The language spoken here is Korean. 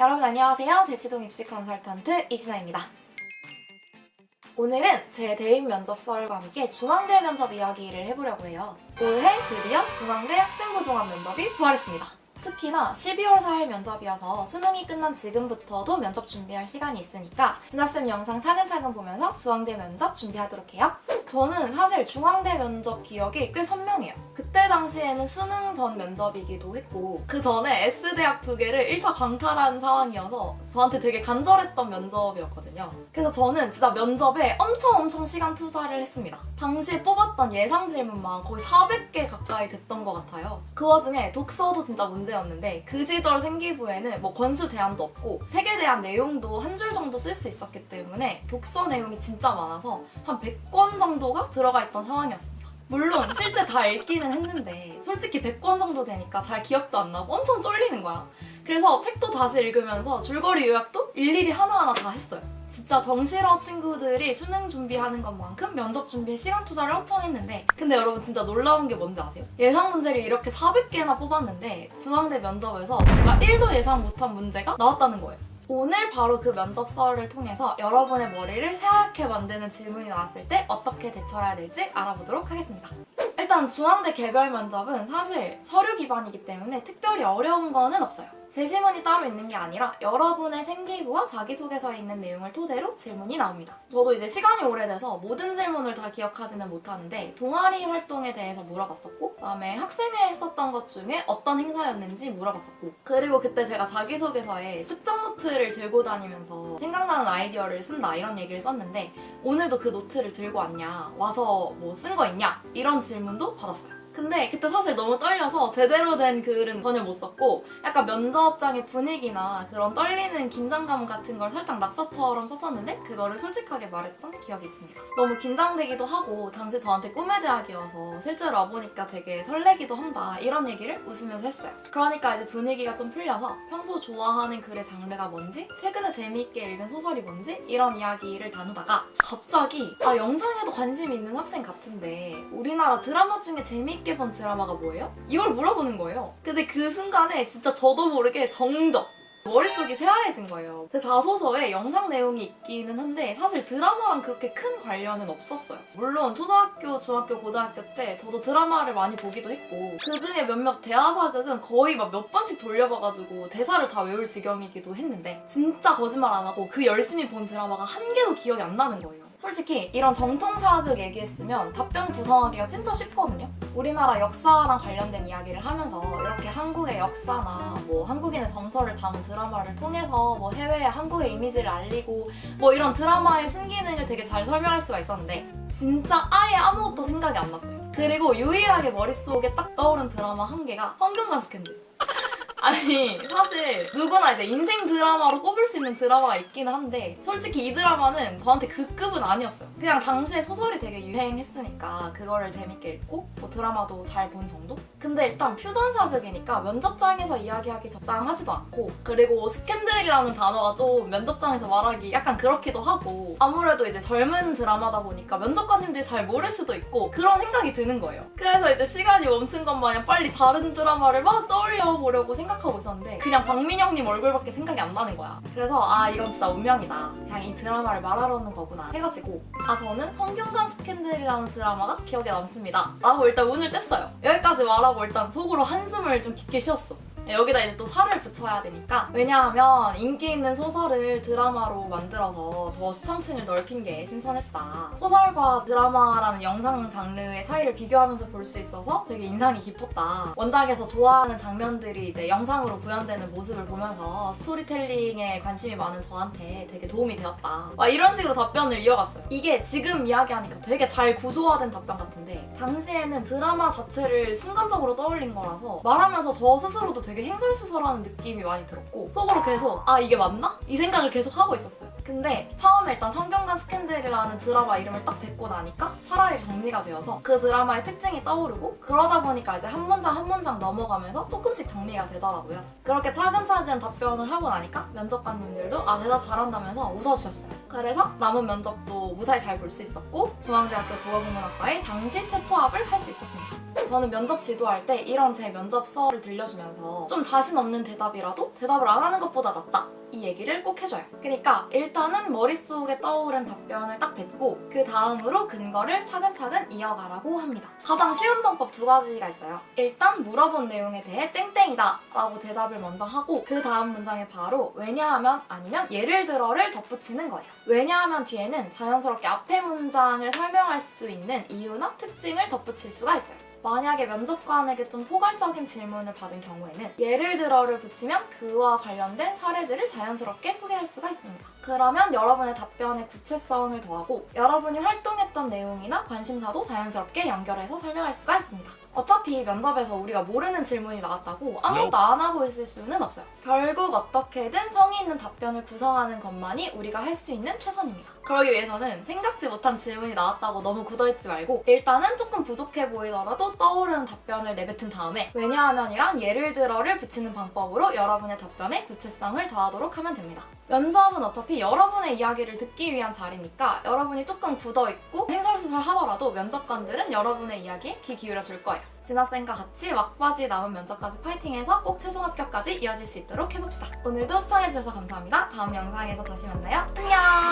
여러분 안녕하세요. 대치동 입시 컨설턴트 이진아입니다. 오늘은 제 대입 면접 썰과 함께 중앙대 면접 이야기를 해보려고 해요. 올해 드디어 중앙대 학생부 종합 면접이 부활했습니다. 특히나 12월 4일 면접이어서 수능이 끝난 지금부터도 면접 준비할 시간이 있으니까 진아쌤 영상 차근차근 보면서 중앙대 면접 준비하도록 해요. 저는 사실 중앙대 면접 기억이 꽤 선명해요. 당시에는 수능 전 면접이기도 했고 그 전에 S대학 두 개를 1차 광탈한 상황이어서 저한테 되게 간절했던 면접이었거든요. 그래서 저는 진짜 면접에 엄청 엄청 시간 투자를 했습니다. 당시에 뽑았던 예상 질문만 거의 400개 가까이 됐던 것 같아요. 그 와중에 독서도 진짜 문제였는데 그 시절 생기부에는 뭐 권수 제한도 없고 책에 대한 내용도 한 줄 정도 쓸 수 있었기 때문에 독서 내용이 진짜 많아서 한 100권 정도가 들어가 있던 상황이었습니다. 물론 실제 다 읽기는 했는데 솔직히 100권 정도 되니까 잘 기억도 안 나고 엄청 쫄리는 거야. 그래서 책도 다시 읽으면서 줄거리 요약도 일일이 하나하나 다 했어요. 진짜 정실어 친구들이 수능 준비하는 것만큼 면접 준비에 시간 투자를 엄청 했는데 근데 여러분 진짜 놀라운 게 뭔지 아세요? 예상 문제를 이렇게 400개나 뽑았는데 중앙대 면접에서 제가 1도 예상 못한 문제가 나왔다는 거예요. 오늘 바로 그 면접 썰을 통해서 여러분의 머리를 새하얗게 만드는 질문이 나왔을 때 어떻게 대처해야 될지 알아보도록 하겠습니다. 일단 중앙대 개별 면접은 사실 서류 기반이기 때문에 특별히 어려운 거는 없어요. 제시문이 따로 있는 게 아니라 여러분의 생기부와 자기소개서에 있는 내용을 토대로 질문이 나옵니다. 저도 이제 시간이 오래돼서 모든 질문을 다 기억하지는 못하는데 동아리 활동에 대해서 물어봤었고 그다음에 학생회 했었던 것 중에 어떤 행사였는지 물어봤었고 그리고 그때 제가 자기소개서에 습작 노트를 들고 다니면서 생각나는 아이디어를 쓴다 이런 얘기를 썼는데 오늘도 그 노트를 들고 왔냐 와서 뭐 쓴 거 있냐 이런 질 문도 받았어요. 근데 그때 사실 너무 떨려서 제대로 된 글은 전혀 못 썼고 약간 면접장의 분위기나 그런 떨리는 긴장감 같은 걸 살짝 낙서처럼 썼었는데 그거를 솔직하게 말했던 기억이 있습니다. 너무 긴장되기도 하고 당시 저한테 꿈의 대학이어서 실제로 와보니까 되게 설레기도 한다 이런 얘기를 웃으면서 했어요. 그러니까 이제 분위기가 좀 풀려서 평소 좋아하는 글의 장르가 뭔지 최근에 재미있게 읽은 소설이 뭔지 이런 이야기를 나누다가 갑자기 아 영상에도 관심 있는 학생 같은데 우리나라 드라마 중에 재미 있게 본 드라마가 뭐예요? 이걸 물어보는 거예요. 근데 그 순간에 진짜 저도 모르게 정적 머릿속이 새하얘진 거예요. 제 자소서에 영상 내용이 있기는 한데 사실 드라마랑 그렇게 큰 관련은 없었어요. 물론 초등학교, 중학교, 고등학교 때 저도 드라마를 많이 보기도 했고 그 중에 몇몇 대하사극은 거의 막 몇 번씩 돌려봐가지고 대사를 다 외울 지경이기도 했는데 진짜 거짓말 안 하고 그 열심히 본 드라마가 한 개도 기억이 안 나는 거예요. 솔직히 이런 정통사극 얘기했으면 답변 구성하기가 진짜 쉽거든요. 우리나라 역사랑 관련된 이야기를 하면서 이렇게 한국의 역사나 뭐 한국인의 정서를 담은 드라마를 통해서 뭐 해외에 한국의 이미지를 알리고 뭐 이런 드라마의 순기능을 되게 잘 설명할 수가 있었는데 진짜 아예 아무것도 생각이 안 났어요. 그리고 유일하게 머릿속에 딱 떠오른 드라마 한 개가 성균관 스캔들. 아니 사실 누구나 이제 인생 드라마로 꼽을 수 있는 드라마가 있기는 한데 솔직히 이 드라마는 저한테 그 급은 아니었어요. 그냥 당시에 소설이 되게 유행했으니까 그거를 재밌게 읽고 뭐 드라마도 잘 본 정도? 근데 일단 퓨전 사극이니까 면접장에서 이야기하기 적당하지도 않고 그리고 스캔들이라는 단어가 좀 면접장에서 말하기 약간 그렇기도 하고 아무래도 이제 젊은 드라마다 보니까 면접관님들이 잘 모를 수도 있고 그런 생각이 드는 거예요. 그래서 이제 시간이 멈춘 것 마냥 빨리 다른 드라마를 막 떠올려 보려고 생각 하고 있었는데 그냥 박민영님 얼굴밖에 생각이 안 나는 거야. 그래서 아 이건 진짜 운명이다. 그냥 이 드라마를 말하러는 거구나 해가지고 아 저는 성균관 스캔들이라는 드라마가 기억에 남습니다. 라고 일단 운을 뗐어요. 여기까지 말하고 일단 속으로 한숨을 좀 깊게 쉬었어. 여기다 이제 또 살을 붙여야 되니까. 왜냐하면 인기 있는 소설을 드라마로 만들어서 더 시청층을 넓힌 게 신선했다. 소설과 드라마라는 영상 장르의 차이를 비교하면서 볼 수 있어서 되게 인상이 깊었다. 원작에서 좋아하는 장면들이 이제 영상으로 구현되는 모습을 보면서 스토리텔링에 관심이 많은 저한테 되게 도움이 되었다. 막 이런 식으로 답변을 이어갔어요. 이게 지금 이야기하니까 되게 잘 구조화된 답변 같은데 당시에는 드라마 자체를 순간적으로 떠올린 거라서 말하면서 저 스스로도 되게 행설수설하는 느낌이 많이 들었고 속으로 계속 아 이게 맞나? 이 생각을 계속 하고 있었어요. 근데 처음에 일단 성경관 스캔들이라는 드라마 이름을 딱 뵙고 나니까 차라리 정리가 되어서 그 드라마의 특징이 떠오르고 그러다 보니까 이제 한 문장 한 문장 넘어가면서 조금씩 정리가 되더라고요. 그렇게 차근차근 답변을 하고 나니까 면접관님들도 아 대답 잘한다면서 웃어주셨어요. 그래서 남은 면접도 무사히 잘 볼 수 있었고 중앙대학교 국어국문학과에 당시 최초 합을 할 수 있었습니다. 저는 면접 지도할 때 이런 제 면접 썰을 들려주면서 좀 자신 없는 대답이라도 대답을 안 하는 것보다 낫다. 이 얘기를 꼭 해줘요. 그러니까 일단은 머릿속에 떠오른 답변을 딱 뱉고 그 다음으로 근거를 차근차근 이어가라고 합니다. 가장 쉬운 방법 두 가지가 있어요. 일단 물어본 내용에 대해 땡땡이다 라고 대답을 먼저 하고 그 다음 문장에 바로 왜냐하면 아니면 예를 들어를 덧붙이는 거예요. 왜냐하면 뒤에는 자연스럽게 앞에 문장을 설명할 수 있는 이유나 특징을 덧붙일 수가 있어요. 만약에 면접관에게 좀 포괄적인 질문을 받은 경우에는 예를 들어를 붙이면 그와 관련된 사례들을 자연스럽게 소개할 수가 있습니다. 그러면 여러분의 답변의 구체성을 더하고 여러분이 활동했던 내용이나 관심사도 자연스럽게 연결해서 설명할 수가 있습니다. 어차피 면접에서 우리가 모르는 질문이 나왔다고 아무것도 안 하고 있을 수는 없어요. 결국 어떻게든 성의 있는 답변을 구성하는 것만이 우리가 할 수 있는 최선입니다. 그러기 위해서는 생각지 못한 질문이 나왔다고 너무 굳어있지 말고 일단은 조금 부족해 보이더라도 떠오르는 답변을 내뱉은 다음에 왜냐하면이랑 예를 들어를 붙이는 방법으로 여러분의 답변에 구체성을 더하도록 하면 됩니다. 면접은 어차피 여러분의 이야기를 듣기 위한 자리니까 여러분이 조금 굳어있고 횡설 수설 하더라도 면접관들은 여러분의 이야기에 귀 기울여 줄 거예요. 진아쌤과 같이 막바지 남은 면접까지 파이팅해서 꼭 최종 합격까지 이어질 수 있도록 해봅시다. 오늘도 시청해주셔서 감사합니다. 다음 영상에서 다시 만나요. 안녕!